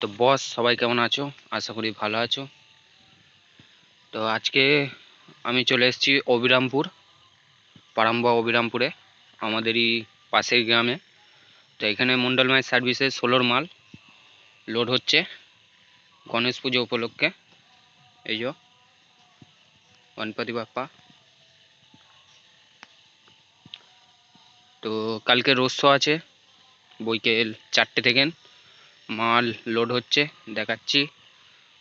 তো বস, সবাই কেমন আছো? আশা করি ভালো আছো। তো আজকে আমি চলে এসেছি অবিরামপুর, পারাম্বা অবিরামপুরে, আমাদেরই পাশের গ্রামে। তো এখানে মন্ডল মায়ের সার্ভিসে মাল লোড হচ্ছে গণেশ পুজো উপলক্ষে। এই যো, গণপতি বাপ্পা। তো কালকে রোস্য আছে বৈকেল চারটে থেকে। মাল লোড হচ্ছে, দেখাচ্ছি।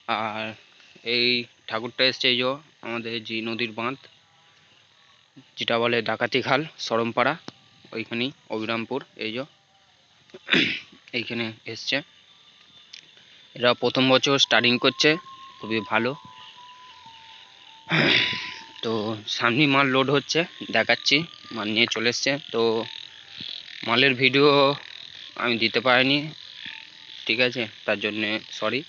আর এই ঠাকুরটা এসছে এই যো, আমাদের জি নদীর বাঁধ, যেটা বলে ডাকাতি খাল, সরমপাড়া ওইখানেই অবিরামপুর, এই যো, এইখানে এসছে। এরা প্রথম বছর স্টার্টিং করছে, খুবই ভালো। তো সামনে মাল লোড হচ্ছে, দেখাচ্ছি, মাল নিয়ে চলে এসছে। তো মালের ভিডিও আমি দিতে পারিনি ঠিক আছে? তার জন্যে সরি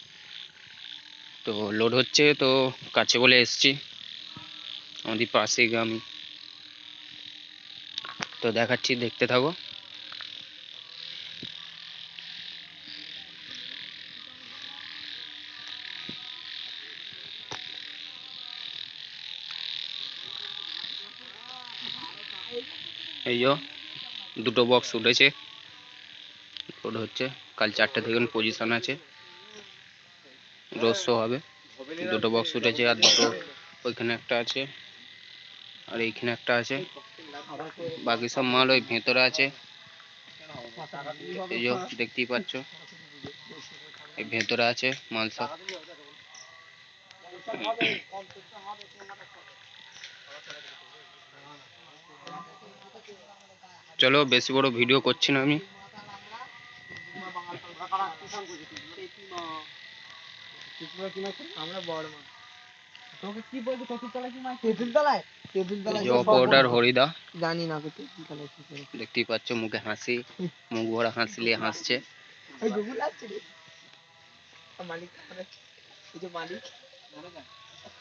তো লোড হচ্ছে, তো কাছে বলে এসছি। আমাদের পাশে গ্রামই তো দেখাচ্ছি, দেখতে থাকো। এই দুটো বক্স উঠেছে। লোড হচ্ছে। কাল চারটে থেকে পজিশন আছে। রোজ শো হবে। দুটো বক্স উঠেছে আর দুটো ওইখানে একটা আছে আর এইখানে একটা আছে। বাকি সব মাল ওই ভেতরে আছে। এই যে দেখতেই পাচ্ছ, এই ভেতরে আছে মাল সব। চলো, বেশি বড় ভিডিও করছি না আমি। দেখতেই পাচ্ছ মুখে হাসি মুখ ভরা হাসলে হাসছে। ওই গুগল আসছে রে।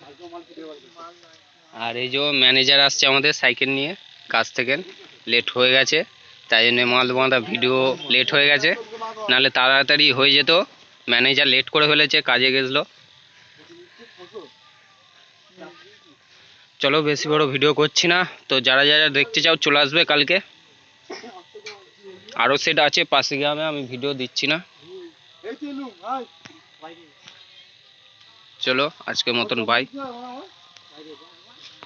আর এই যে আর এই যে ম্যানেজার আসছে আমাদের সাইকেল নিয়ে কাজ থেকে। লেট হয়ে গেছে তাই জন্য মাল বাঁধা ভিডিও লেট হয়ে গেছে। নাহলে তাড়াতাড়ি হয়ে যেত। ম্যানেজার লেট করে ফেলেছে, কাজে গেছিল। চলো বেশি বড় ভিডিও করছি না। তো যারা যারা দেখতে চাও, চলে আসবে কালকে। আরও সেট আছে পাশে গ্রামে, আমি ভিডিও দিচ্ছি না। চলো, আজকের মতন বাই